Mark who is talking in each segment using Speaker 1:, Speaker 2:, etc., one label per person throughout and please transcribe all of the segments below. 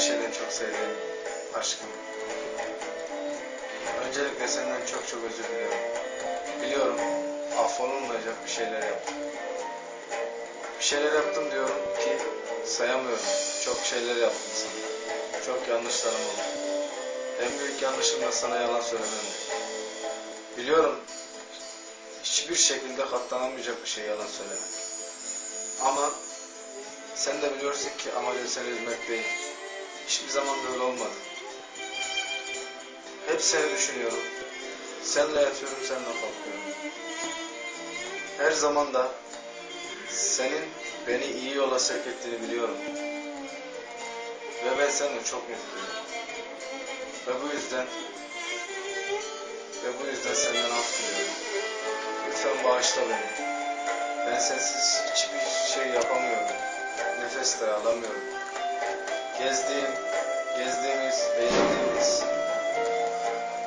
Speaker 1: şeyden çok sevdiğim aşkım. Öncelikle senden çok çok özür diliyorum. Biliyorum affolunmayacak bir şeyler yaptım. Bir şeyler yaptım diyorum ki sayamıyorum. Çok şeyler yaptım sana. Çok yanlışlarım oldu. En büyük yanlışım da sana yalan söylemem. Biliyorum hiçbir şekilde katlanamayacak bir şey yalan söylemek. Ama sen de biliyorsun ki amacın seni üzmek değil. Hiçbir zaman da öyle olmadı. Hep seni düşünüyorum. Seninle yatıyorum, seninle kalkıyorum. Her zaman da senin beni iyi yola sevk ettiğini biliyorum. Ve ben seninle çok mutluyum. Ve bu yüzden ve bu yüzden senden af diliyorum. Lütfen bağışla beni. Ben sensiz hiçbir şey yapamıyorum. Nefes de alamıyorum. Gezdiğim, gezdiğimiz, beğendiğimiz,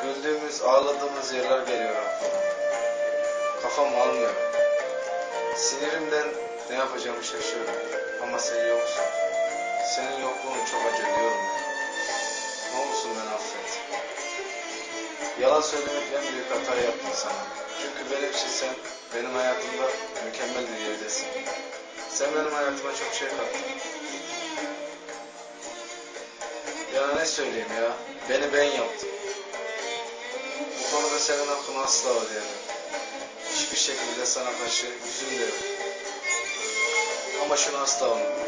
Speaker 1: güldüğümüz, ağladığımız yerler geliyor aklıma. Kafam almıyor. Sinirimden ne yapacağımı şaşıyorum. Ama sen yoksun. Senin yokluğunu çok acı ediyorum ben. Ne olursun beni affet. Yalan söylemek en büyük hata yaptım sana. Çünkü benim için sen benim hayatımda mükemmel bir yerdesin. Sen benim hayatıma çok şey kattın. Ne söyleyeyim ya? Beni ben yaptım. Bu konuda senin hakkını asla ödeyemem. Hiçbir şekilde sana karşı yüzüm de yok. Ama şunu asla unutma.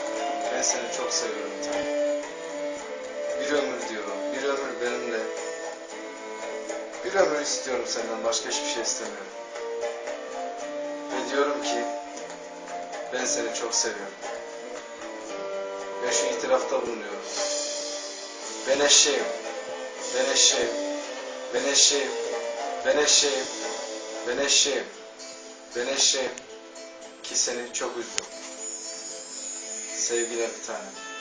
Speaker 1: Ben seni çok seviyorum. Bir ömür diyorum. Bir ömür benimle. Bir ömür istiyorum senden. Başka hiçbir şey istemiyorum. Ve diyorum ki ben seni çok seviyorum. Ve şu itirafta bulunuyorum. Ben eşeğim. Ben eşeğim. Ben eşeğim. Ki seni çok üzdüm. Sevgiler bir tanem.